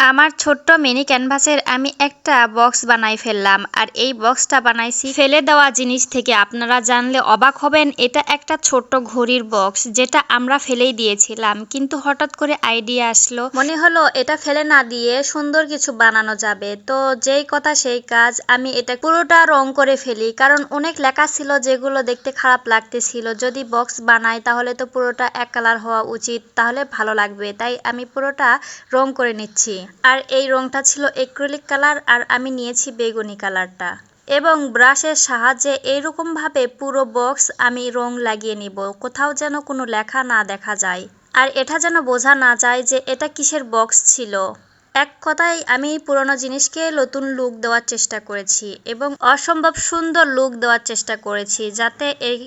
আমার ছোট্ট মিনি ক্যানভাসের আমি একটা বক্স বানাই ফেললাম, আর এই বক্সটা বানাইছি ফেলে দেওয়া জিনিস থেকে। আপনারা জানলে অবাক হবেন, এটা একটা ছোট্ট ঘড়ির বক্স যেটা আমরা ফেলেই দিয়েছিলাম, কিন্তু হঠাৎ করে আইডিয়া আসলো। মনে হলো এটা ফেলে না দিয়ে সুন্দর কিছু বানানো যাবে, তো যেই কথা সেই কাজ, আমি এটা পুরোটা রং করে ফেলি, কারণ অনেক লেখা ছিল যেগুলো দেখতে খারাপ লাগতেছিল। যদি বক্স বানাই, তাহলে তো পুরোটা এক কালার হওয়া উচিত, তাহলে ভালো লাগবে, তাই আমি পুরোটা রং করে নিচ্ছি। আর এই রংটা ছিল এক্রিলিক কালার আর আমি নিয়েছি বেগুনি কালারটা এবং ব্রাশের সাহায্যে এইরকমভাবে পুরো বক্স আমি রং লাগিয়ে নিব, কোথাও যেন কোনো লেখা না দেখা যায়। আর এটা যেন বোঝা না যায় যে এটা কিসের বক্স ছিল। এক কথায় আমি পুরনো জিনিসকে নতুন লুক দেওয়ার চেষ্টা করেছি এবং অসম্ভব সুন্দর লুক দেওয়ার চেষ্টা করেছি যাতে এই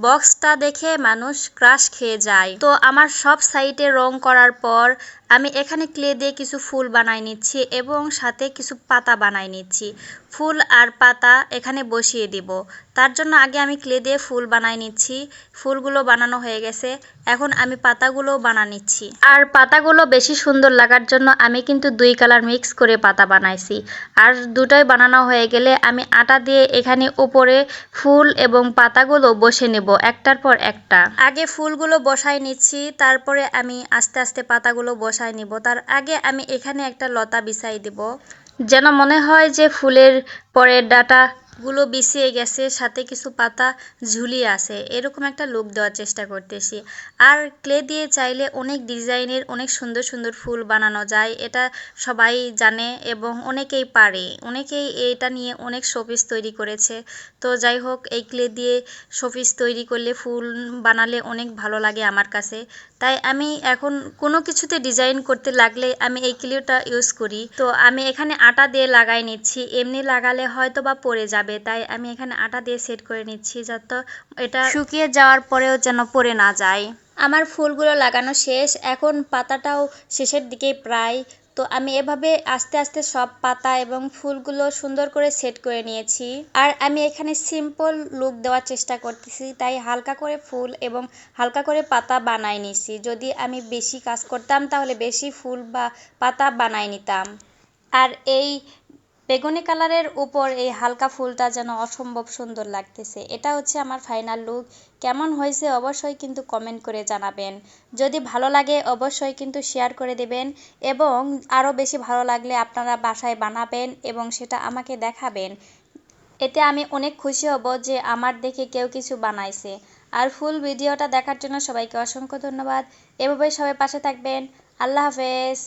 বক্সটা দেখে মানুষ ক্রাশ খেয়ে যায়। তো আমার সব সাইটে রং করার পর আমি এখানে ক্লে দিয়ে কিছু ফুল বানাই নিচ্ছি এবং সাথে কিছু পাতা বানাই নিচ্ছি। ফুল আর পাতা এখানে বসিয়ে দিব। তার জন্য আগে আমি ক্লে দিয়ে ফুল বানাই নিচ্ছি। ফুলগুলো বানানো হয়ে গেছে। এখন আমি পাতাগুলো বানা নিচ্ছি। আর পাতাগুলো বেশি সুন্দর লাগার জন্য আমি কিন্তু দুই কালার মিক্স করে পাতা বানাইছি। আর দুটোই বানানো হয়ে গেলে আমি আটা দিয়ে এখানে উপরে ফুল এবং পাতাগুলো বসে নেব একটার পর একটা। আগে ফুলগুলো বসাই নিচ্ছি। তারপরে আমি আস্তে আস্তে পাতাগুলো বসাই নিব। তার আগে আমি এখানে একটা লতা বিছাই দিব। যেন মনে হয় যে ফুলের পরের ডাটা গুলো বিছিয়ে গেছে, সাথে কিছু পাতা ঝুলিয়ে আছে। এরকম একটা লুক দেওয়ার চেষ্টা করতেছি। আর ক্লে দিয়ে চাইলে অনেক ডিজাইনের, অনেক সুন্দর সুন্দর ফুল বানানো যায়, এটা সবাই জানে এবং অনেকেই পারে। অনেকেই এটা নিয়ে অনেক শোপিস তৈরি করেছে। তো যাই হোক, এই ক্লে দিয়ে শোপিস তৈরি করলে ফুল বানালে অনেক ভালো লাগে আমার কাছে। তাই আমি এখন কোনো কিছুতে ডিজাইন করতে লাগলে আমি এই ক্লেটা ইউজ করি। তো আমি এখানে আটা দিয়ে লাগাই নিচ্ছি, এমনি লাগালে হয়তো বা পড়ে যাবে তাই আমি এখানে আটা দিয়ে সেট করে নিচ্ছি যাতে এটা শুকিয়ে যাওয়ার পরেও যেন পড়ে না যায়। আমার ফুলগুলো লাগানো শেষ এখন পাতাটাও শেষের দিকে প্রায়। তো আমি এভাবে আস্তে আস্তে সব পাতা এবং ফুলগুলো সুন্দর করে সেট করে নিয়েছি। আর আমি এখানে সিম্পল লুক দেওয়ার চেষ্টা করতেছি তাই হালকা করে ফুল এবং হালকা করে পাতা বানাই নিছি যদি আমি বেশি কাজ করতাম তাহলে বেশি ফুল বা পাতা বানাই নিতাম। আর এই বেগুনি কালারের উপর এই হালকা ফুলটা যেন অসম্ভব সুন্দর লাগতেছে। এটা হচ্ছে আমার ফাইনাল লুক কেমন হয়েছে অবশ্যই কিন্তু কমেন্ট করে জানাবেন। যদি ভালো লাগে অবশ্যই কিন্তু শেয়ার করে দেবেন এবং আরও বেশি ভালো লাগলে আপনারা বাসায় বানাবেন এবং সেটা আমাকে দেখাবেন। এতে আমি অনেক খুশি হব যে আমার দেখে কেউ কিছু বানাইছে। আর ফুল ভিডিওটা দেখার জন্য সবাইকে অসংখ্য ধন্যবাদ। এভাবেই সবাই পাশে থাকবেন। আল্লাহ হাফেজ।